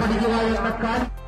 പഠിക്കുക എന്ന കാര്യം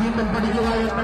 എഫ് പഠിക്കുക എന്ന